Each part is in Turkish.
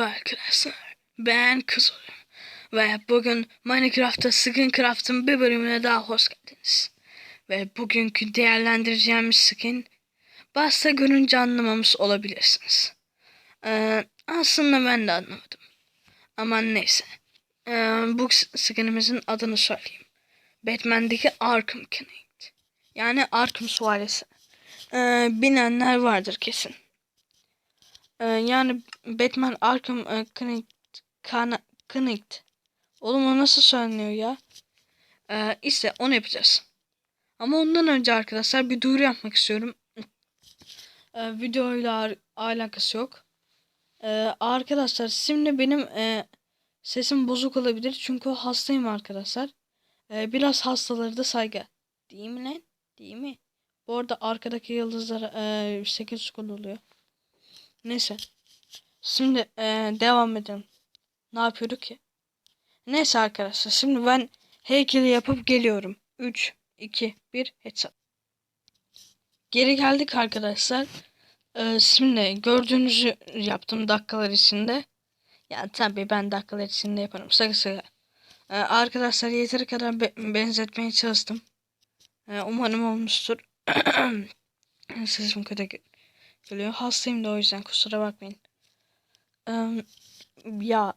Merhaba arkadaşlar. Ben Kuzey. Ve bugün Minecraft'ta Skin Craft'ın bir bölümüne daha hoş geldiniz. Ve bugünkü değerlendireceğimiz skin Basta görünce anlamamış olabilirsiniz. Ee, aslında ben de anlamadım. Ama neyse. Ee, bu skinimizin adını söyleyeyim. Batman'deki Arkham Knight. Yani Arkham Suaresi. Ee, bilenler vardır kesin. Ee, yani Batman Arkham e, Knight. Oğlum o nasıl söyleniyor ya? Ee, işte onu yapacağız. Ama ondan önce arkadaşlar bir duyuru yapmak istiyorum. Ee, videoyla alakası yok. Ee, arkadaşlar şimdi benim e, sesim bozuk olabilir. Çünkü hastayım arkadaşlar. Ee, biraz hastaları da saygı. Değil mi lan? Değil mi? Bu arada arkadaki yıldızlar e, 8 sekund oluyor. Neyse. Şimdi e, devam edelim. Ne yapıyorduk ki? Neyse arkadaşlar. Şimdi ben heykeli yapıp geliyorum. 3, 2, 1 headshot. Geri geldik arkadaşlar. E, şimdi gördüğünüzü yaptım dakikalar içinde. Yani tabii ben dakikalar içinde yaparım. Sakın sakın. E, arkadaşlar yeteri kadar be benzetmeye çalıştım. E, umarım olmuştur. Sesim kötü geliyor. Hastayım da o yüzden kusura bakmayın. Ee, ya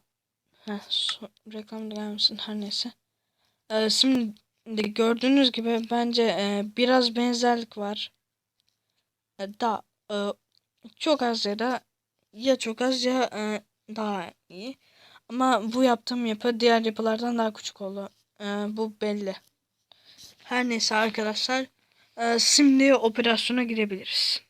heh, so, reklam gelmesin her neyse. Ee, şimdi gördüğünüz gibi bence e, biraz benzerlik var. E, da e, çok az ya da ya çok az ya e, daha iyi. Ama bu yaptığım yapı diğer yapılardan daha küçük oldu. E, bu belli. Her neyse arkadaşlar. E, şimdi operasyona girebiliriz.